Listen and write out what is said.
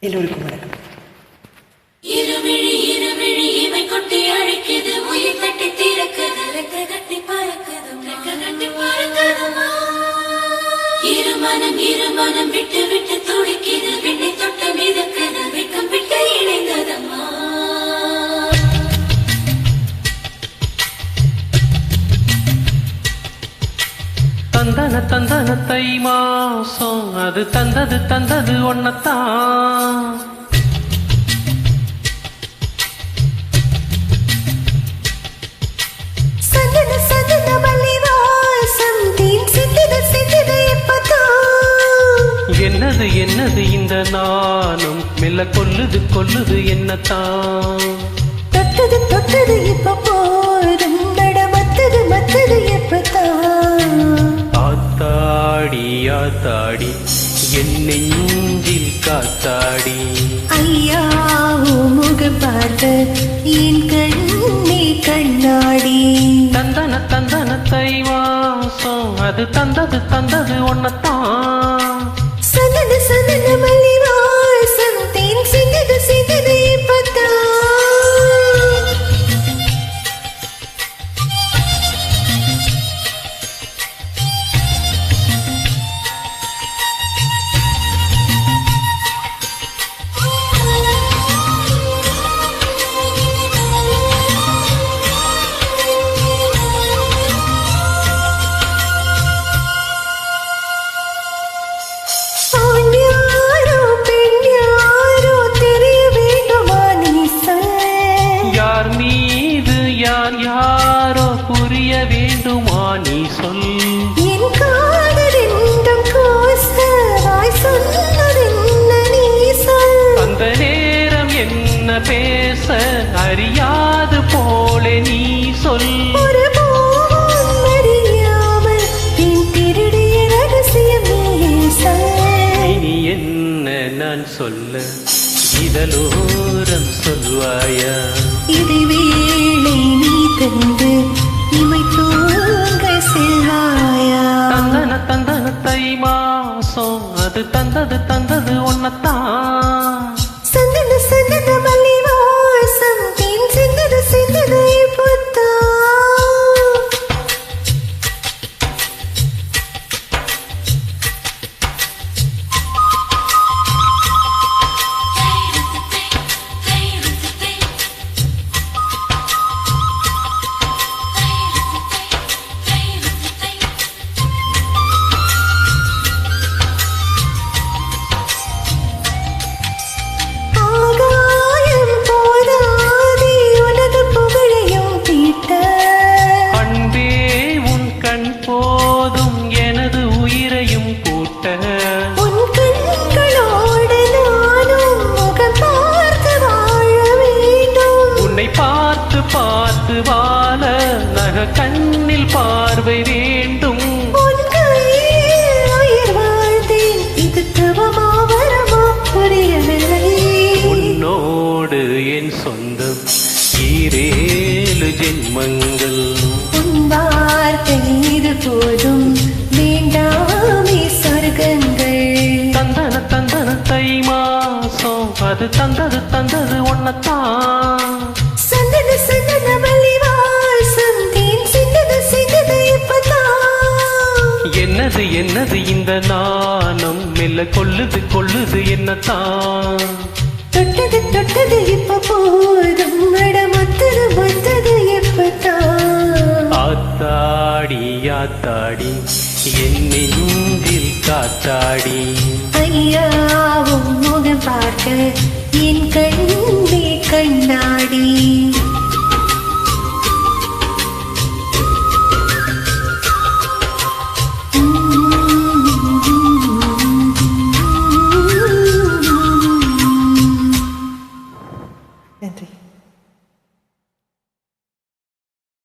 எல்லோருக்கும் வணக்கம். இருமனம் இருமனம் விட்டு விட்டு துடிக்கிறது விண்ணை தொட்டு மிதக்குது. வெக்கம் விட்டு இணைந்தது. தை மாசம் அது தந்தது தந்தது ஒன்னத்தான் என்னது என்னது இந்த நானும் மெல்ல கொல்லுது கொல்லுது என்னத்தான்? தொட்டது தொட்டது இப்ப ஆத்தாடி என் நெஞ்சில் காத்தாடி. ஐயா முகம் பார்த்த என் கண்ணே கண்ணாடி. தந்தன தந்தன தை மாசம் அது தந்தது தந்தது ஒன்னத்தான் வேண்டுமா நீ சொல்? என் காதல் என்றும் கூச, வாய் சொன்னதென்ன நீ சொல். அந்த நேரம் என்ன பேச அறியாது போலே நீ சொல். ஒரு நான் சொல்ல? இதலோரம் சொல்வாயா? இதை வேளை நீ தந்து இமை தை மாசம். அது தந்தது தந்தது ஒன்னத்தான் பார்த்து பார்த்து வாழ நக கண்ணில் பார்வை வேண்டும். உன்னோடு என் சொந்தம் ஈரேழு ஜென்மங்கள். உன் வார்த்தை இது போதும். வேண்டாமே சொர்க்கங்கள். தந்தன தந்தன தை மாசம் அது தந்தது தந்தது ஒன்னத்தான் என்னது என்னது இந்த நாணம்? மெல்ல கொல்லுது கொல்லுது என்னத்தான்? தொட்டது தொட்டது இப்ப போதும். மத்தது மத்தது எப்பதான் ஆத்தாடி ஆத்தாடி என் நெஞ்சில் காத்தாடி. ஐயாவும் முகம் பார்க்க என் கண்ணே கண்